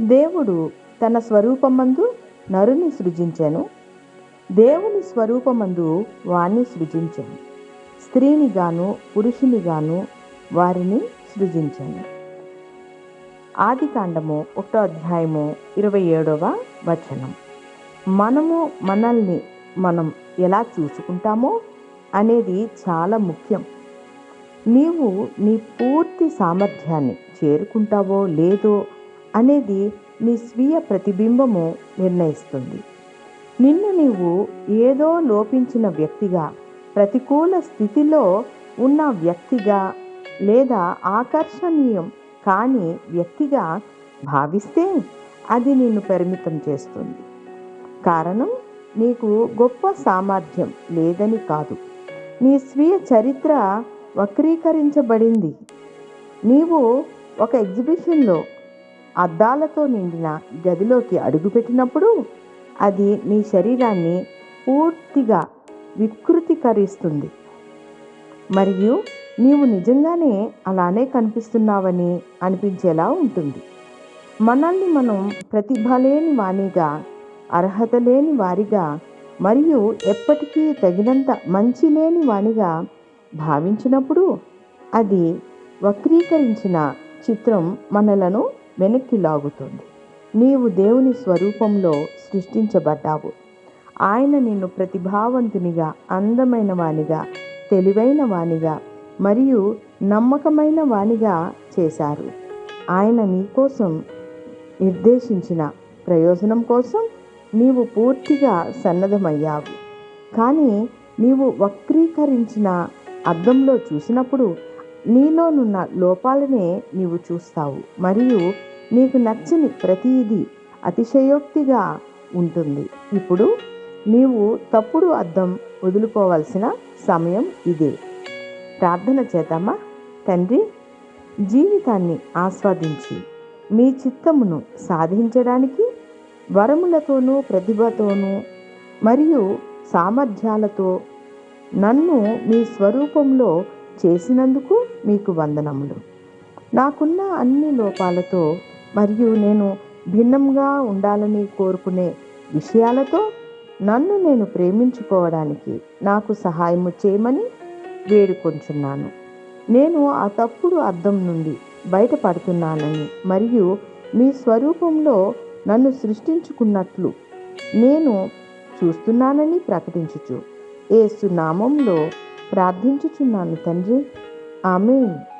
దేవుడు తన స్వరూపమందు నరుని సృజించెను. దేవుని స్వరూపమందు వాణ్ణి సృజించెను. స్త్రీని గాను పురుషుని గాను వారిని సృజించాను. ఆది కాండము ఒకటో అధ్యాయము ఇరవై ఏడవ వచనం. మనము మనల్ని మనం ఎలా చూసుకుంటామో అనేది చాలా ముఖ్యం. నీవు నీ పూర్తి సామర్థ్యాన్ని చేరుకుంటావో లేదో అనేది నీ స్వీయ ప్రతిబింబము నిర్ణయిస్తుంది. నిన్ను నీవు ఏదో లోపించిన వ్యక్తిగా ప్రతికూల స్థితిలో ఉన్న వ్యక్తిగా లేదా ఆకర్షణీయం కాని వ్యక్తిగా భావిస్తే అది నిన్ను పరిమితం చేస్తుంది. కారణం నీకు గొప్ప సామర్థ్యం లేదని కాదు. నీ స్వీయ చరిత్ర వక్రీకరించబడింది. నీవు ఒక ఎగ్జిబిషన్లో అద్దాలతో నిండిన గదిలోకి అడుగుపెట్టినప్పుడు అది నీ శరీరాన్ని పూర్తిగా వికృతికరిస్తుంది. మరియు నీవు నిజంగానే అలానే కనిపిస్తున్నావని అనిపించేలా ఉంటుంది. మనల్ని మనం ప్రతిభ లేని వాణిగా అర్హత లేని వారిగా మరియు ఎప్పటికీ తగినంత మంచి లేని వాణిగా భావించినప్పుడు అది వక్రీకరించిన చిత్రం మనలను వెనక్కి లాగుతుంది నీవు దేవుని స్వరూపంలో సృష్టించబడ్డావు. ఆయన నిన్ను ప్రతిభావంతునిగా అందమైన వానిగా తెలివైన వానిగా మరియు నమ్మకమైన వానిగా చేశారు. ఆయన నీకోసం నిర్దేశించిన ప్రయోజనం కోసం నీవు పూర్తిగా సన్నద్ధమయ్యావు. కానీ నీవు వక్రీకరించిన అద్దంలో చూసినప్పుడు నీలోనున్న లోపాలనే నీవు చూస్తావు. మరియు నీకు నచ్చని ప్రతిదీ అతిశయోక్తిగా ఉంటుంది. ఇప్పుడు నీవు తప్పుడు అర్థం వదులుకోవాల్సిన సమయం ఇదే. ప్రార్థన చేద్దామా? తండ్రి జీవితాన్ని ఆస్వాదించి మీ చిత్తమును సాధించడానికి వరములతోనూ ప్రతిభతోనూ మరియు సామర్థ్యాలతో నన్ను మీ స్వరూపంలో చేసినందుకు మీకు వందనములు. నాకున్న అన్ని లోపాలతో మరియు నేను భిన్నంగా ఉండాలని కోరుకునే విషయాలతో నన్ను నేను ప్రేమించుకోవడానికి నాకు సహాయము చేయమని వేడుకొంచున్నాను. నేను ఆ తప్పుడు అర్థం నుండి బయటపడుతున్నానని మరియు మీ స్వరూపంలో నన్ను సృష్టించుకున్నట్లు నేను చూస్తున్నానని ప్రకటించుచు. ఏ సునామంలో ప్రార్థించుచున్నాను తండ్రి. ఆమెన్.